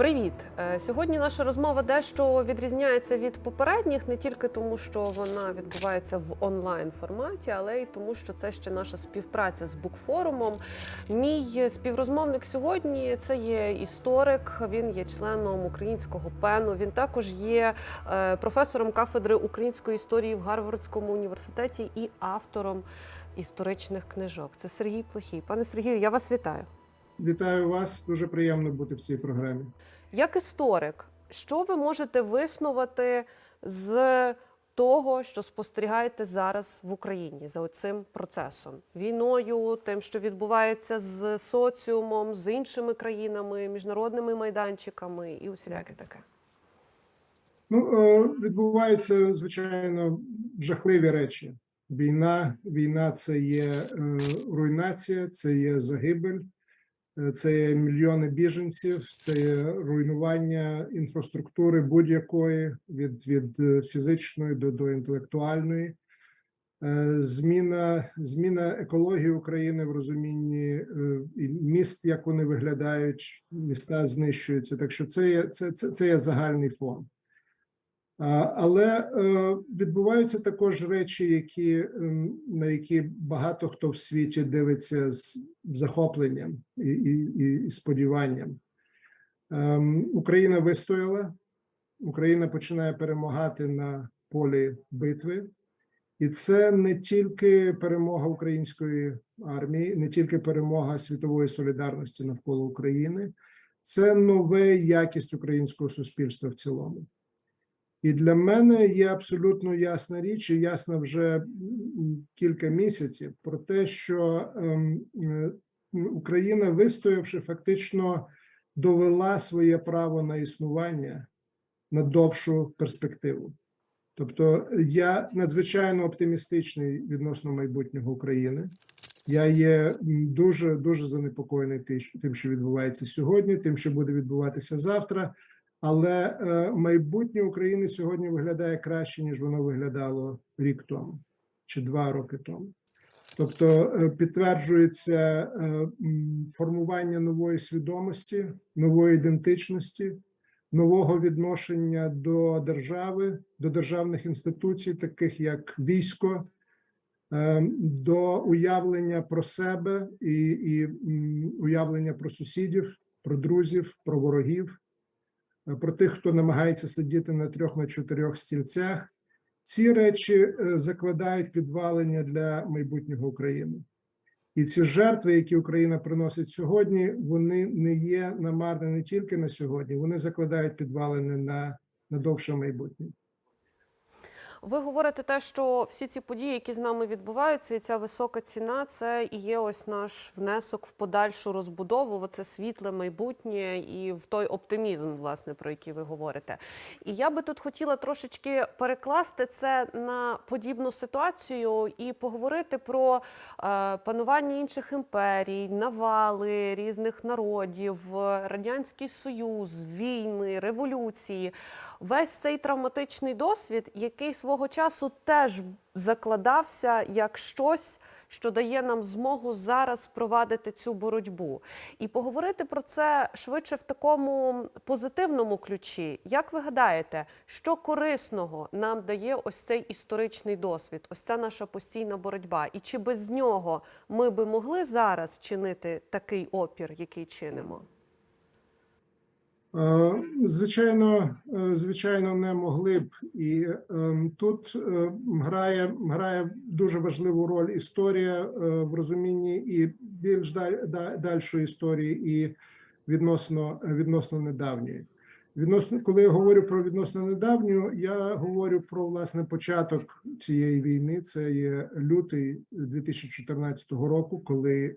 Привіт! Е, Сьогодні наша розмова дещо відрізняється від попередніх, не тільки тому, що вона відбувається в онлайн форматі, але й тому, що це ще наша співпраця з букфорумом. Мій співрозмовник сьогодні це є історик. Він є членом українського пену. Він також є е, професором кафедри української історії в Гарвардському університеті і автором історичних книжок. Це Сергій Плохій. Пане Сергію, я вас вітаю. Вітаю вас. Дуже приємно бути в цій програмі. Як історик, що ви можете виснувати з того, що спостерігаєте зараз в Україні за цим процесом, війною, тим, що відбувається з соціумом, з іншими країнами, міжнародними майданчиками і усіляке таке? Ну е, відбуваються звичайно жахливі речі. Війна, війна це є е, руйнація, це є загибель, це мільйони біженців, це руйнування інфраструктури будь-якої від, від е, фізичної до, до інтелектуальної. Е, Зміна, зміна екології України в розумінні е, і міст, як вони виглядають, міста знищуються. Так що це є, це, це, це є загальний фон. Але е, відбуваються також речі, які, ем, на які багато хто в світі дивиться з захопленням і, і, і- сподіванням. Ем, Україна вистояла, Україна починає перемагати на полі битви, і це не тільки перемога української армії, не тільки перемога світової солідарності навколо України, це нове якість українського суспільства в цілому. І для мене є абсолютно ясна річ, і ясна вже кілька місяців про те, що ем, е, Україна, вистоявши, фактично довела своє право на існування на довшу перспективу. Тобто я надзвичайно оптимістичний відносно майбутнього України. Я є дуже дуже занепокоєний тим, що відбувається сьогодні, тим, що буде відбуватися завтра. Але е, майбутнє України сьогодні виглядає краще, ніж воно виглядало рік тому чи два роки тому. Тобто е, підтверджується е, формування нової свідомості, нової ідентичності, нового відношення до держави, до державних інституцій, таких як військо, до уявлення про себе і, і уявлення про сусідів, про друзів, про ворогів про тих, хто намагається сидіти на трьох на чотирьох стільцях. Ці речі е, закладають підвалення для майбутнього України. І ці жертви, які Україна приносить сьогодні, вони не є намарні не тільки на сьогодні, вони закладають підвалини на, на довше майбутнє. Ви говорите те, що всі ці події, які з нами відбуваються, і ця висока ціна, це і є ось наш внесок в подальшу розбудову, це світле майбутнє і в той оптимізм, власне, про який ви говорите. І я би тут хотіла трошечки перекласти це на подібну ситуацію і поговорити про е, панування інших імперій, навали різних народів, радянський союз, війни, революції. Весь цей травматичний досвід, який свого часу теж закладався як щось, що дає нам змогу зараз провадити цю боротьбу, і поговорити про це швидше в такому позитивному ключі. Як ви гадаєте, що корисного нам дає ось цей історичний досвід, ось ця наша постійна боротьба? І чи без нього ми би могли зараз чинити такий опір, який чинимо? Е, Звичайно, е, звичайно, не могли б, і ем, тут е, грає грає дуже важливу роль історія е, в розумінні і більш даль- дальшої історії, і відносно відносно недавньої. Відносно, коли я говорю про відносно недавню, я говорю про власне початок цієї війни. Це є лютий 2014 року, коли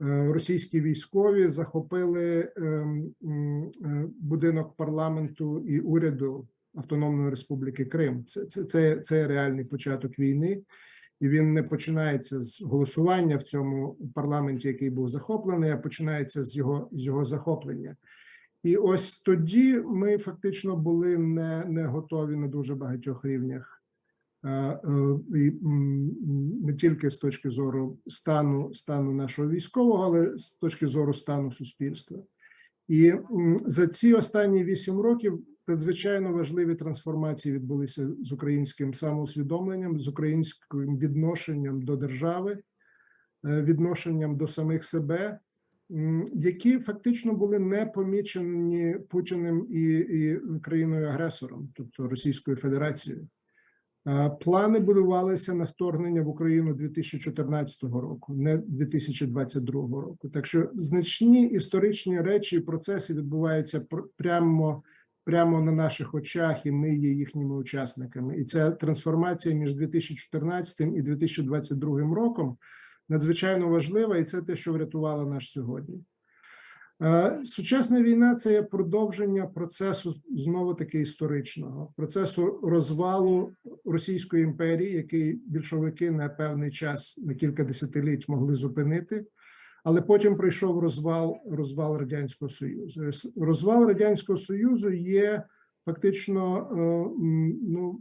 російські військові захопили ем, е, будинок парламенту і уряду Автономної Республіки Крим. Це, це, це, це реальний початок війни, і він не починається з голосування в цьому парламенті, який був захоплений, а починається з його з його захоплення. І ось тоді ми фактично були не, не готові на дуже багатьох рівнях. Е, і, не тільки з точки зору стану стану нашого військового, але з точки зору стану суспільства. І за ці останні вісім років надзвичайно важливі трансформації відбулися з українським самоусвідомленням, з українським відношенням до держави, е, відношенням до самих себе, які фактично були не помічені Путіним і, і країною-агресором, тобто Російською Федерацією. Е, Плани будувалися на вторгнення в Україну 2014 року, не 2022 року. Так що значні історичні речі і процеси відбуваються пр- прямо, прямо на наших очах, і ми є їхніми учасниками. І ця трансформація між 2014 і 2022 роком надзвичайно важлива, і це те, що врятувало наш сьогодні. Е, Сучасна війна це є продовження процесу знову таки історичного процесу розвалу Російської імперії, який більшовики на певний час на кілька десятиліть могли зупинити. Але потім прийшов розвал розвал радянського союзу. Розвал радянського союзу є фактично е, ну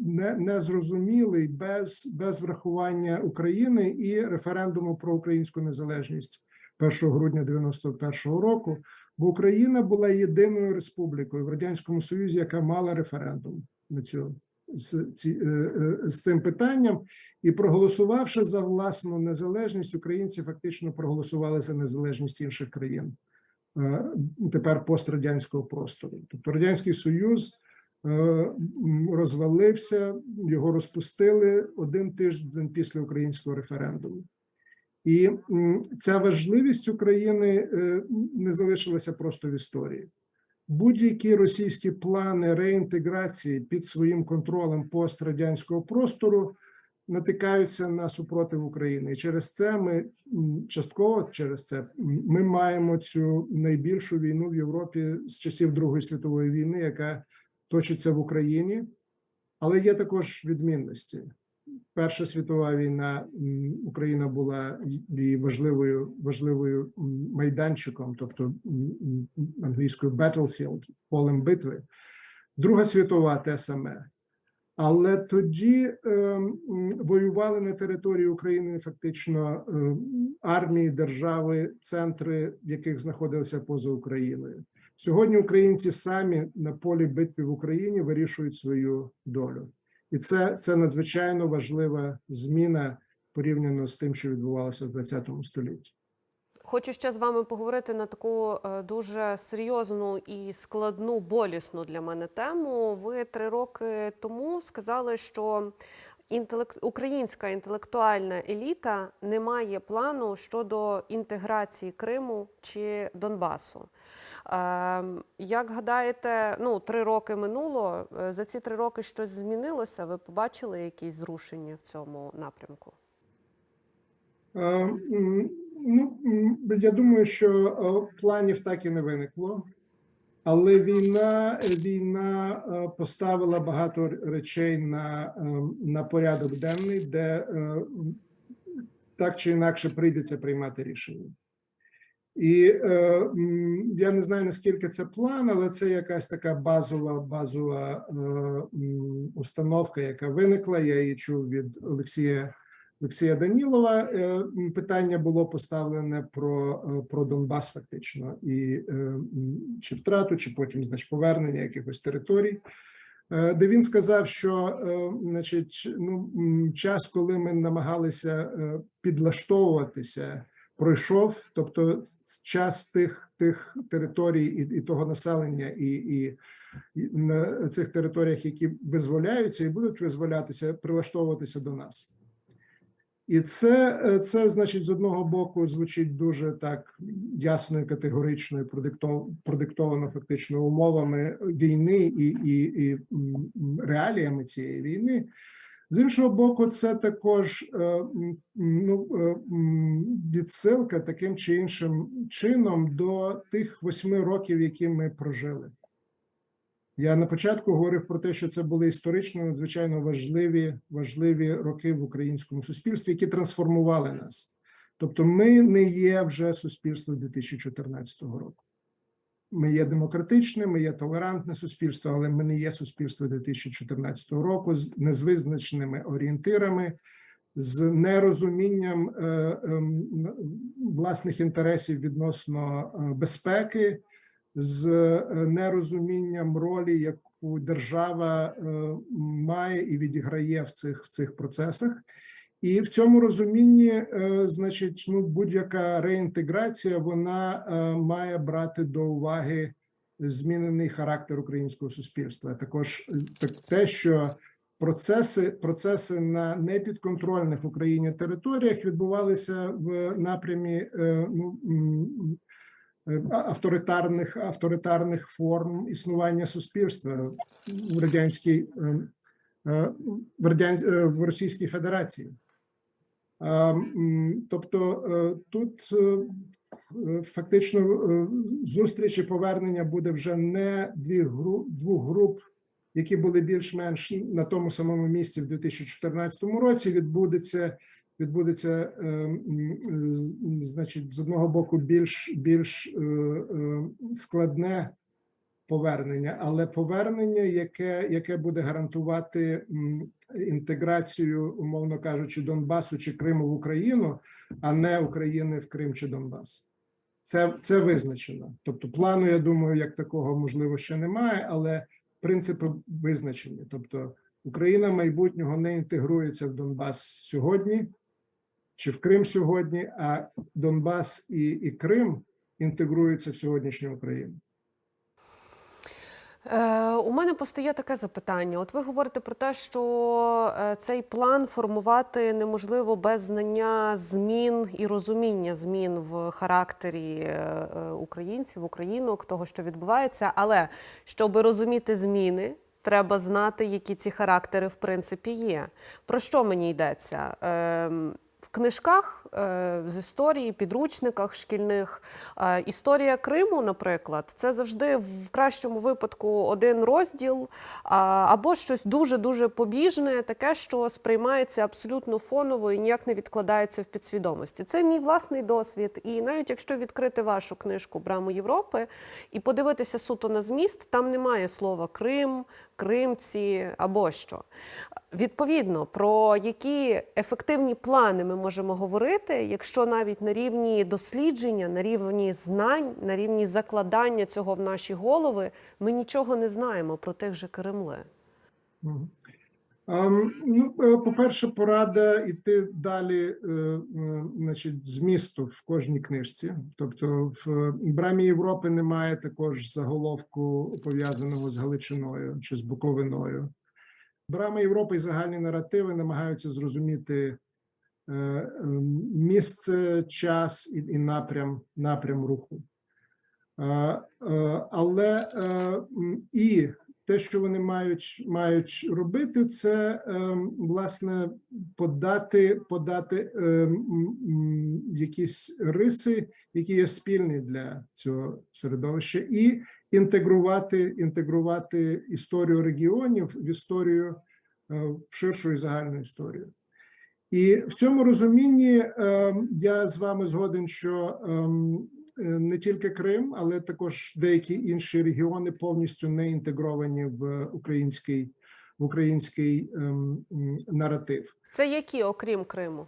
не, незрозумілий без, без врахування України і референдуму про українську незалежність 1 грудня 91-го року. Бо Україна була єдиною республікою в радянському союзі, яка мала референдум на цю з, ці, е, е, з цим питанням, і проголосувавши за власну незалежність, українці фактично проголосували за незалежність інших країн е, тепер пострадянського простору. Тобто радянський союз розвалився, його розпустили один тиждень після українського референдуму. І ця важливість України е, не залишилася просто в історії. Будь-які російські плани реінтеграції під своїм контролем пострадянського простору натикаються на супротив України. І через це ми частково через це ми маємо цю найбільшу війну в Європі з часів Другої світової війни, яка точиться в Україні, але є також відмінності. Перша світова війна Україна була і важливою важливою майданчиком, тобто англійською battlefield, полем битви. Друга світова те саме. Але тоді е, воювали на території України фактично е, армії, держави, центри, в яких знаходилися поза Україною. Сьогодні українці самі на полі битви в Україні вирішують свою долю. І це, це надзвичайно важлива зміна порівняно з тим, що відбувалося в ХХ столітті. Хочу ще з вами поговорити на таку е, дуже серйозну і складну, болісну для мене тему. Ви три роки тому сказали, що інтелект... українська інтелектуальна еліта не має плану щодо інтеграції Криму чи Донбасу. Ем, Як гадаєте, ну три роки минуло. е, За ці три роки щось змінилося? Ви побачили якісь зрушення в цьому напрямку? Е, Ну, я думаю, що е, планів так і не виникло, але війна, війна поставила багато речей на, на порядок денний, де так чи інакше прийдеться приймати рішення. І е, я не знаю наскільки це план, але це якась така базова базова е, установка, яка виникла. Я її чув від Олексія Олексія Данілова. Е, питання було поставлене про, е, про Донбас, фактично, і е, чи втрату, чи потім значить, повернення якихось територій. Е, Де він сказав, що е, значить, ну час, коли ми намагалися підлаштовуватися, пройшов, тобто час тих тих територій і, і того населення, і, і, на цих територіях, які визволяються і будуть визволятися, прилаштовуватися до нас. І це, це значить, з одного боку звучить дуже так ясно і категорично, і продиктовано фактично умовами війни і, і, і реаліями цієї війни. З іншого боку, це також е, ну, е, відсилка таким чи іншим чином до тих восьми років, які ми прожили. Я на початку говорив про те, що це були історично надзвичайно важливі, важливі роки в українському суспільстві, які трансформували нас. Тобто, ми не є вже суспільство 2014 року. Ми є демократичне, ми є толерантне суспільство, але ми не є суспільство 2014 року з незвизначеними орієнтирами, з нерозумінням е, ем, власних інтересів відносно е, безпеки, з е, нерозумінням ролі, яку держава е, має і відіграє в цих в цих процесах. І в цьому розумінні, е, значить, ну будь-яка реінтеграція вона е, має брати до уваги змінений характер українського суспільства. Також е, так те, що процеси, процеси на непідконтрольних Україні територіях відбувалися в напрямі ну, авторитарних авторитарних форм існування суспільства в радянській в радян... е, в Російській Федерації. Тобто е, тут е, е, фактично зустріч і повернення буде вже не двох груп, які були більш-менш на тому самому місці в 2014 році. Відбудеться відбудеться, значить, з одного боку більш більш складне повернення, але повернення, яке яке буде гарантувати інтеграцію, умовно кажучи, Донбасу чи Криму в Україну, а не України в Крим чи Донбас. Це, це визначено. Тобто, плану, я думаю, як такого можливо ще немає, але принципи визначені. Тобто, Україна майбутнього не інтегрується в Донбас сьогодні чи в Крим сьогодні, а Донбас і, і Крим інтегруються в сьогоднішню Україну. Е, у мене постає таке запитання. От ви говорите про те, що е, цей план формувати неможливо без знання змін і розуміння змін в характері е, українців, українок, того, що відбувається. Але щоб розуміти зміни, треба знати, які ці характери в принципі є. Про що мені йдеться? Ем, в книжках з історії, підручниках шкільних е, історія Криму, наприклад, це завжди в кращому випадку один розділ або щось дуже дуже побіжне, таке, що сприймається абсолютно фоново і ніяк не відкладається в підсвідомості. Це мій власний досвід. І навіть якщо відкрити вашу книжку Браму Європи і подивитися суто на зміст, там немає слова Крим, Кримці або що. Відповідно, про які ефективні плани ми можемо говорити, якщо навіть на рівні дослідження, на рівні знань, на рівні закладання цього в наші голови, ми нічого не знаємо про тих же Кремли. Ем, Ну, е, по-перше, порада йти далі, е, значить, змісту в кожній книжці. Тобто, в брамі Європи немає також заголовку пов'язаного з Галичиною чи з Буковиною. Брама Європи і загальні наративи намагаються зрозуміти місце, час і, напрям, напрям руху. Е, е, Але е, і те, що вони мають, мають робити, це ем, власне подати, подати ем, якісь риси, які є спільні для цього середовища, і інтегрувати, інтегрувати історію регіонів в історію е, в ширшу і загальну історію. І в цьому розумінні ем, я з вами згоден, що ем, е, не тільки Крим, але також деякі інші регіони повністю не інтегровані в український в український ем, наратив. Це які, окрім Криму?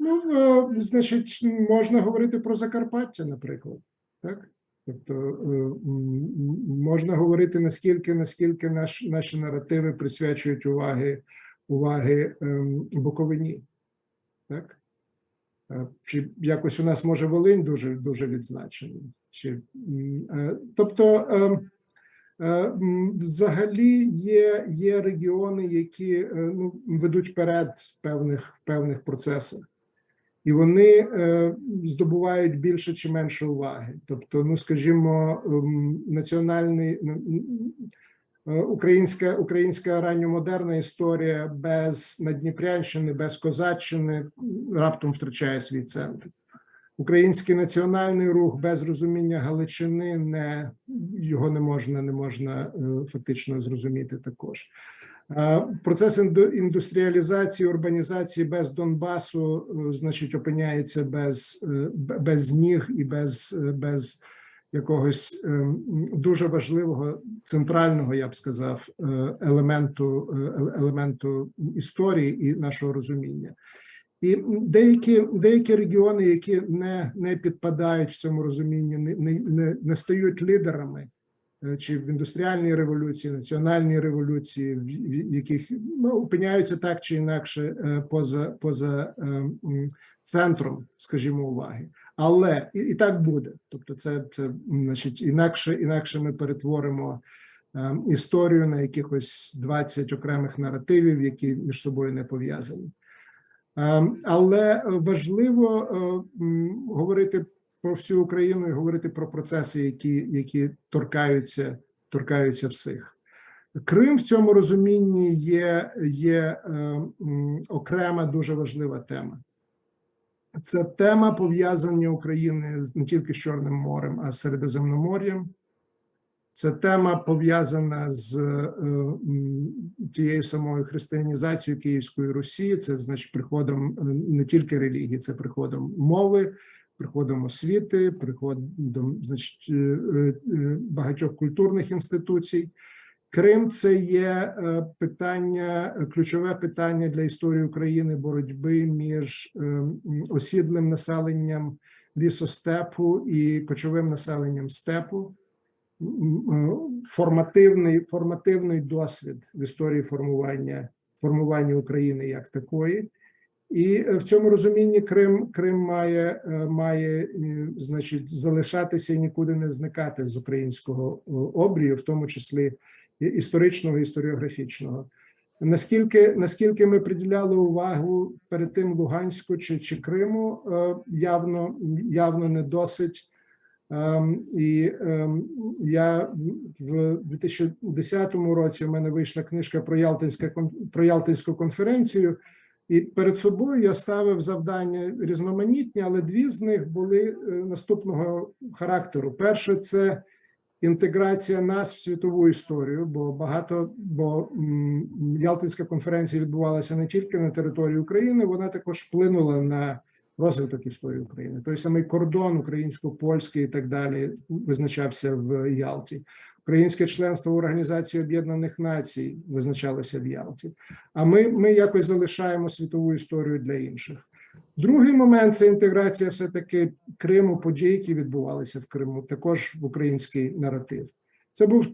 Ну, е, значить, можна говорити про Закарпаття, наприклад, так? Тобто е, можна говорити наскільки, наскільки наш, наші наративи присвячують уваги, уваги ем, Буковині, так? Е, Чи якось у нас може Волинь дуже дуже відзначений? Чи е, тобто, ем, е, взагалі є, є регіони, які ну, ведуть вперед в певних певних процесах, і вони здобувають більше чи менше уваги. Тобто, ну скажімо, ем, національний українська українська ранньомодерна історія без Надніпрянщини, без Козаччини раптом втрачає свій центр. Український національний рух без розуміння Галичини не його не можна не можна е, фактично зрозуміти також. Е, Процес інду- індустріалізації, урбанізації без Донбасу, е, значить, опиняється без, е, без ніг і без, е, без якогось е, дуже важливого центрального, я б сказав, е, елементу, е, елементу історії і нашого розуміння. І деякі, деякі регіони, які не, не підпадають в цьому розумінні, не, не, не, стають лідерами, чи в індустріальній революції, національній революції, в яких ну, опиняються так чи інакше поза, поза центром, скажімо, уваги. Але і, і так буде. Тобто, це, це значить, інакше, інакше ми перетворимо е, історію на якихось 20 окремих наративів, які між собою не пов'язані. Ем, Але важливо е, говорити про всю Україну і говорити про процеси, які, які торкаються, торкаються всіх. Крим в цьому розумінні є, є е, м, окрема дуже важлива тема. Це тема пов'язання України не тільки з Чорним морем, а з Середземномор'ям. Це тема пов'язана з е, тією самою християнізацією Київської Русі. Це значить приходом е, не тільки релігії, це приходом мови, приходом освіти, приходом значить, е, багатьох культурних інституцій. Крим це є е, питання, е, ключове питання для історії України боротьби між е, осідлим населенням лісостепу і кочовим населенням степу формативний, формативний досвід в історії формування, формування України як такої. І в цьому розумінні Крим, Крим має, має значить, залишатися і нікуди не зникати з українського обрію, в тому числі історичного історіографічного. Наскільки, наскільки ми приділяли увагу перед тим Луганську чи, чи Криму, е, явно, явно не досить. Ем, І ем, я в 2010 році у мене вийшла книжка про про Ялтинську конференцію, і перед собою я ставив завдання різноманітні, але дві з них були е, наступного характеру. Перше це інтеграція нас в світову історію, бо багато бо Ялтинська конференція відбувалася не тільки на території України, вона також вплинула на розвиток історії України. Той самий кордон українсько-польський і так далі визначався в Ялті. Українське членство в Організації Об'єднаних Націй визначалося в Ялті. А ми, ми якось залишаємо світову історію для інших. Другий момент це інтеграція все-таки Криму, подій, які відбувалися в Криму, також в український наратив. Це був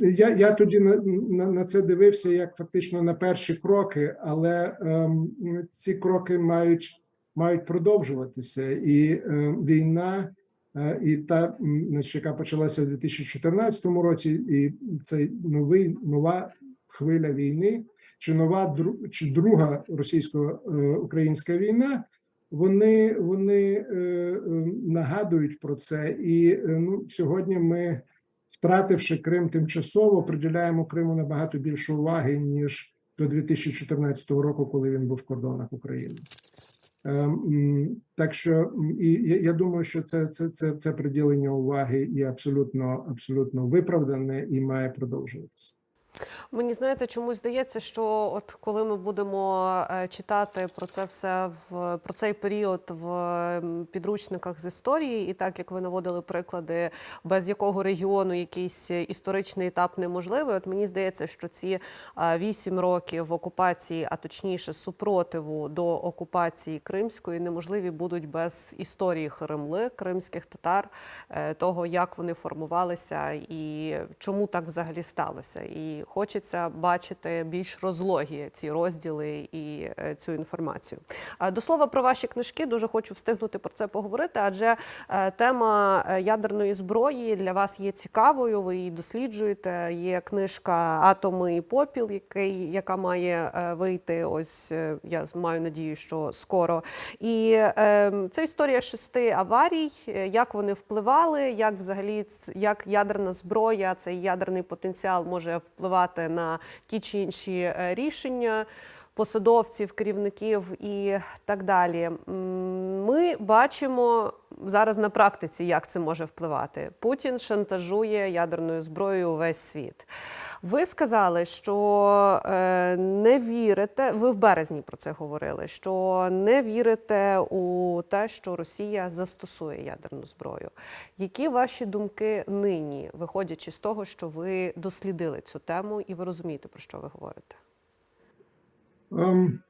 я, я тоді на, на, на це дивився як фактично на перші кроки, але ем, ці кроки мають, мають продовжуватися. І е, війна, е, і та, значить, яка почалася в 2014 році, і цей новий нова хвиля війни, чи нова чи друга російсько-українська війна. Вони вони е, е, нагадують про це, і е, ну сьогодні ми, втративши Крим тимчасово, приділяємо Криму набагато більше уваги ніж до 2014 року, коли він був в кордонах України. Так що і я, думаю, що це, це, це, це приділення уваги є абсолютно абсолютно виправдане і має продовжуватися. Мені знаєте, чомусь здається, що от коли ми будемо е, читати про це все в про цей період в підручниках з історії, і так як ви наводили приклади, без якого регіону якийсь історичний етап неможливий, от мені здається, що ці е, вісім років окупації, а точніше супротиву до окупації кримської, неможливі будуть без історії Хремли, кримських татар, е, того, як вони формувалися і чому так взагалі сталося. І хочеться бачити більш розлогі ці розділи і е, цю інформацію. До слова про ваші книжки дуже хочу встигнути про це поговорити, адже е, тема е, ядерної зброї для вас є цікавою. Ви її досліджуєте. Є книжка Атоми і попіл, який яка має вийти. Ось я маю надію, що скоро. І е, це історія шести аварій, як вони впливали, як взагалі як ядерна зброя, цей ядерний потенціал може впливати на ті чи інші е, рішення посадовців, керівників і так далі. Ми бачимо зараз на практиці, як це може впливати. Путін шантажує ядерною зброєю увесь світ. Ви сказали, що е, не вірите. Ви в березні про це говорили. Що не вірите у те, що Росія застосує ядерну зброю. Які ваші думки нині, виходячи з того, що ви дослідили цю тему і ви розумієте, про що ви говорите? Ем,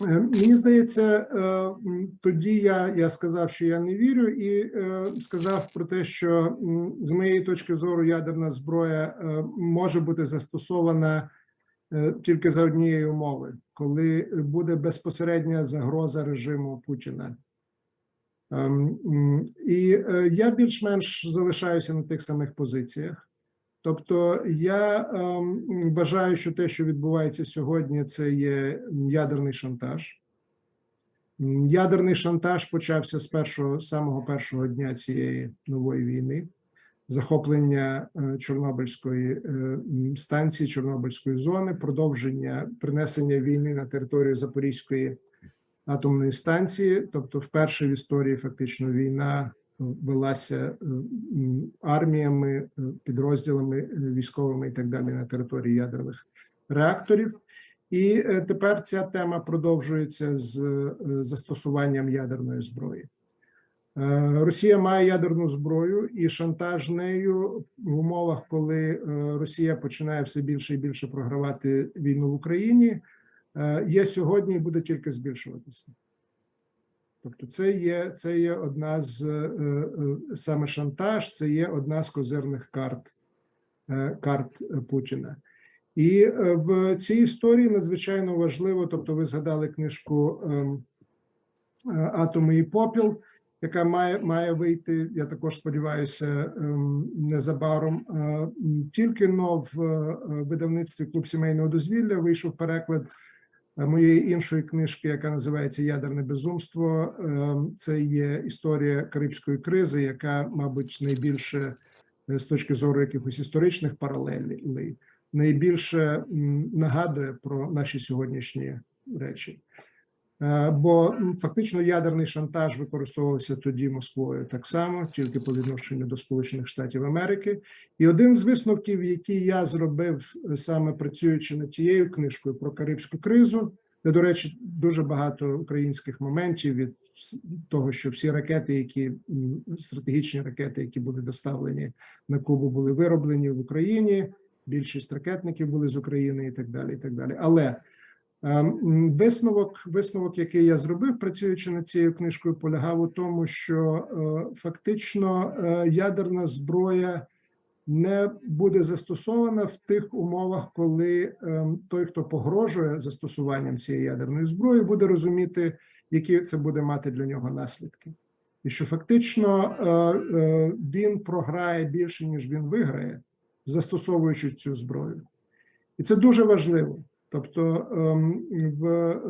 Е, Мені здається, е, тоді я, я сказав, що я не вірю, і е, сказав про те, що з моєї точки зору ядерна зброя може бути застосована тільки за однієї умови, коли буде безпосередня загроза режиму Путіна. Ем, І я більш-менш залишаюся на тих самих позиціях. Тобто я ем, вважаю, що те, що відбувається сьогодні, це є ядерний шантаж. Ядерний шантаж почався з першого самого першого дня цієї нової війни, захоплення е, Чорнобильської е, станції, Чорнобильської зони, продовження принесення війни на територію Запорізької атомної станції, тобто, вперше в історії фактично війна велася е, арміями, е, підрозділами е, військовими і так далі на території ядерних реакторів. І тепер ця тема продовжується з застосуванням ядерної зброї. Росія має ядерну зброю і шантаж нею в умовах, коли Росія починає все більше і більше програвати війну в Україні, є сьогодні і буде тільки збільшуватися. Тобто, це є, це є одна з е, е, саме шантаж, це є одна з козирних карт, е, карт Путіна. І в цій історії надзвичайно важливо, тобто, ви згадали книжку ем, Атоми і попіл, яка має, має вийти, я також сподіваюся, ем, незабаром. Тільки но в видавництві Клуб сімейного дозвілля вийшов переклад моєї іншої книжки, яка називається Ядерне безумство. Ем, Це є історія Карибської кризи, яка, мабуть, найбільше е, з точки зору якихось історичних паралелей, найбільше нагадує про наші сьогоднішні речі. Е, Бо фактично ядерний шантаж використовувався тоді Москвою так само, тільки по відношенню до Сполучених Штатів Америки. І один з висновків, який я зробив е, саме працюючи над тією книжкою про Карибську кризу, де, до речі, дуже багато українських моментів від того, що всі ракети, які стратегічні ракети, які були доставлені на Кубу, були вироблені в Україні. Більшість ракетників були з України і так далі. І так далі. Але висновок, висновок, який я зробив, працюючи над цією книжкою, полягав у тому, що е, фактично е, ядерна зброя не буде застосована в тих умовах, коли ем, той, хто погрожує застосуванням цієї ядерної зброї, буде розуміти, які це буде мати для нього наслідки. І що фактично е, він програє більше, ніж він виграє, застосовуючи цю зброю. І це дуже важливо. Тобто ем, в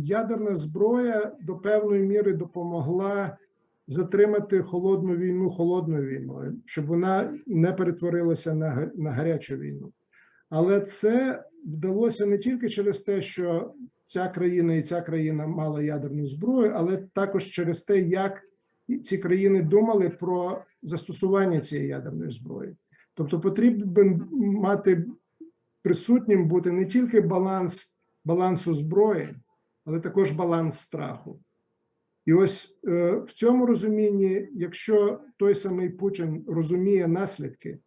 ядерна зброя до певної міри допомогла затримати холодну війну холодною війною, щоб вона не перетворилася на, на гарячу війну. Але це вдалося не тільки через те, що ця країна і ця країна мала ядерну зброю, але також через те, як ці країни думали про застосування цієї ядерної зброї. Тобто потрібно мати присутнім бути не тільки баланс балансу зброї, але також баланс страху. І ось е, в цьому розумінні, якщо той самий Путін розуміє наслідки,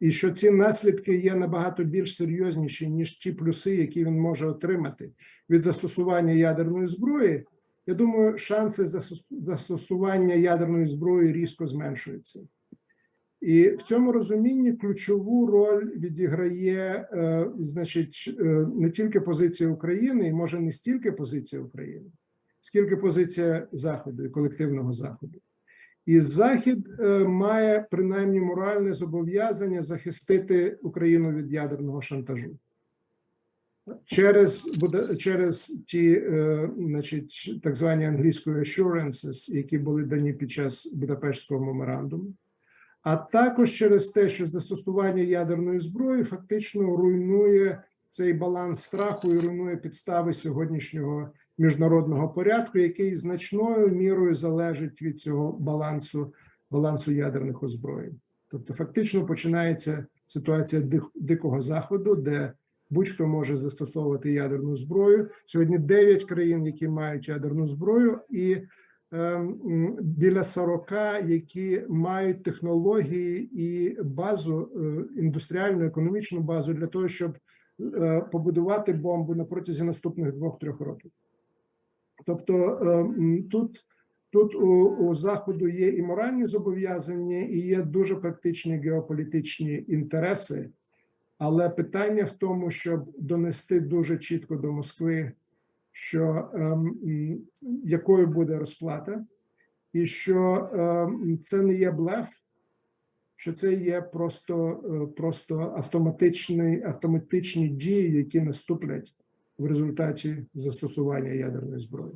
і що ці наслідки є набагато більш серйозніші, ніж ті плюси, які він може отримати від застосування ядерної зброї, я думаю, шанси застос- застосування ядерної зброї різко зменшуються. І в цьому розумінні ключову роль відіграє, е, значить, е, не тільки позиція України, і може не стільки позиція України, скільки позиція Заходу і колективного Заходу. І Захід е, має принаймні моральне зобов'язання захистити Україну від ядерного шантажу. Через через ті, значить, так звані англійською assurances, які були дані під час Будапештського меморандуму, а також через те, що застосування ядерної зброї фактично руйнує цей баланс страху і руйнує підстави сьогоднішнього міжнародного порядку, який значною мірою залежить від цього балансу балансу ядерних озброєнь. Тобто, фактично починається ситуація дик- дикого заходу, де будь-хто може застосовувати ядерну зброю. Сьогодні 9 країн, які мають ядерну зброю, і біля 40, які мають технології і базу, е, індустріальну економічну базу для того, щоб е, побудувати бомбу на протязі наступних двох-трьох років. Тобто е, тут, тут у, у Заходу є і моральні зобов'язання, і є дуже практичні геополітичні інтереси. Але питання в тому, щоб донести дуже чітко до Москви, що ем, якою буде розплата, і що ем, це не є блеф, що це є просто, е, просто автоматичні, автоматичні дії, які наступлять в результаті застосування ядерної зброї.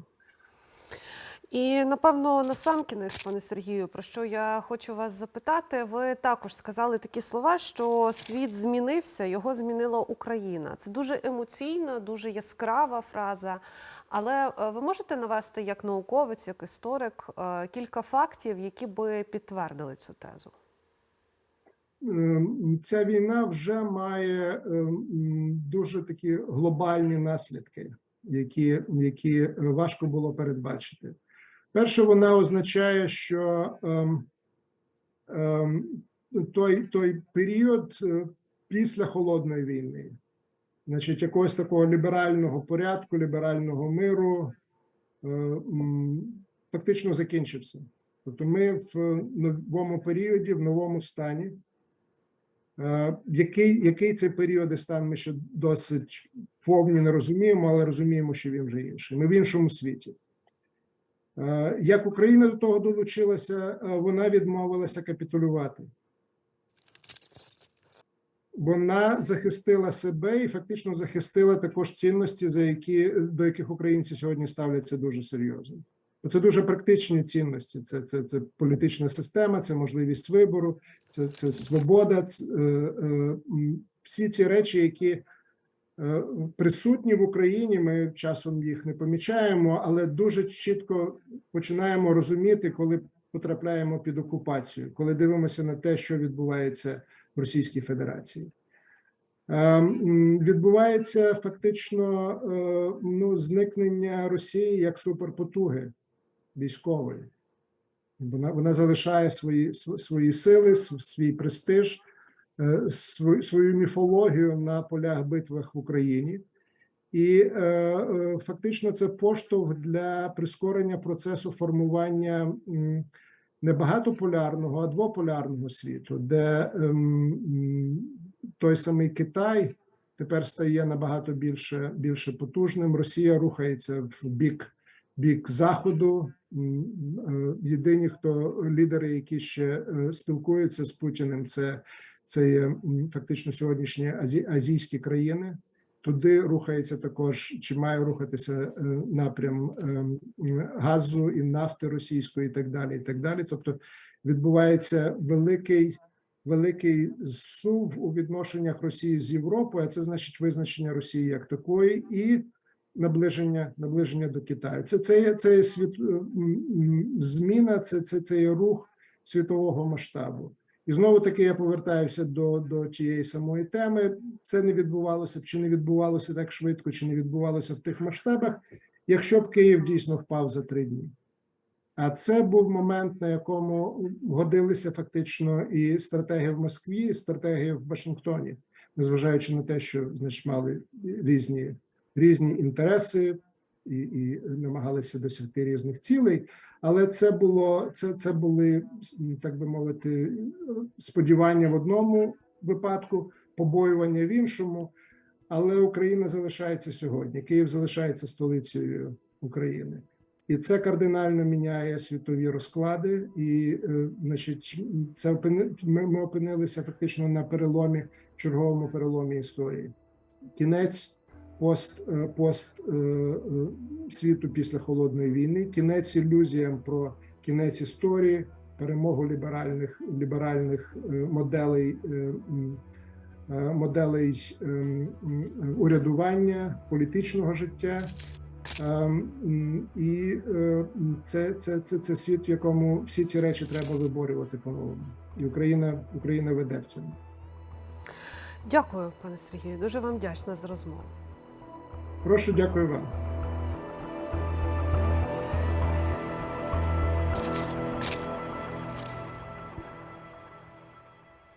І напевно на сам кінець, пане Сергію, про що я хочу вас запитати. Ви також сказали такі слова, що світ змінився, його змінила Україна. Це дуже емоційна, дуже яскрава фраза. Але е, ви можете навести як науковець, як історик е, кілька фактів, які би підтвердили цю тезу? Ем, Ця війна вже має ем, дуже такі глобальні наслідки, які, які важко було передбачити. Перше, вона означає, що ем, ем, той, той період е, після холодної війни, значить, якогось такого ліберального порядку, ліберального миру, е, фактично закінчився. Тобто, ми в новому періоді, в новому стані. Е, Який, який це період і стан, ми ще досить повні не розуміємо, але розуміємо, що він вже інший. Ми в іншому світі. Е, Як Україна до того долучилася, е, вона відмовилася капітулювати. Вона захистила себе і фактично захистила також цінності, за які, до яких українці сьогодні ставляться дуже серйозно. Це дуже практичні цінності. Це, це, це політична система, це можливість вибору, це, це свобода. Це, е, е, всі ці речі, які присутні в Україні, ми часом їх не помічаємо, але дуже чітко починаємо розуміти, коли потрапляємо під окупацію, коли дивимося на те, що відбувається в Російській Федерації. Е, Відбувається фактично е, ну, зникнення Росії як суперпотуги військової. Вона, вона залишає свої, свої сили, свій престиж, е, свою міфологію на полях битвах в Україні. І е, е, фактично це поштовх для прискорення процесу формування не багатополярного, а двополярного світу, де ем, той самий Китай тепер стає набагато більше, більше потужним. Росія рухається в бік, бік заходу. Е, Єдині, хто лідери, які ще е, спілкуються з Путіним, це, це є фактично сьогоднішні азі, азійські країни. Туди рухається також, чи має рухатися е, напрям ем, газу і нафти російської, і так далі. І так далі. Тобто відбувається великий великий сув у відношеннях Росії з Європою, а це значить визначення Росії як такої і наближення наближення до Китаю. Це це є це є світ зміна, це, це, це є рух світового масштабу. І знову таки я повертаюся до, до тієї самої теми. Це не відбувалося б чи не відбувалося так швидко, чи не відбувалося в тих масштабах, якщо б Київ дійсно впав за три дні. А це був момент, на якому годилися фактично і стратегія в Москві, і стратегія в Вашингтоні, незважаючи на те, що значить мали різні, різні інтереси і, і намагалися досягти різних цілей. Але це було це, це були так би мовити, сподівання в одному випадку, побоювання в іншому. Але Україна залишається сьогодні. Київ залишається столицею України. І це кардинально міняє світові розклади, і, е, значить, це опини- ми, ми опинилися фактично на переломі, черговому переломі історії. Кінець пост, е, пост е, е, світу після холодної війни, кінець ілюзіям про кінець історії, перемогу ліберальних ліберальних моделей. Моделей ем, урядування політичного життя, Ем, І це, це, це, це світ, в якому всі ці речі треба виборювати по-новому. І Україна, Україна веде в цьому. Дякую, пане Сергію. Дуже вам вдячна за розмову. Прошу дякую вам.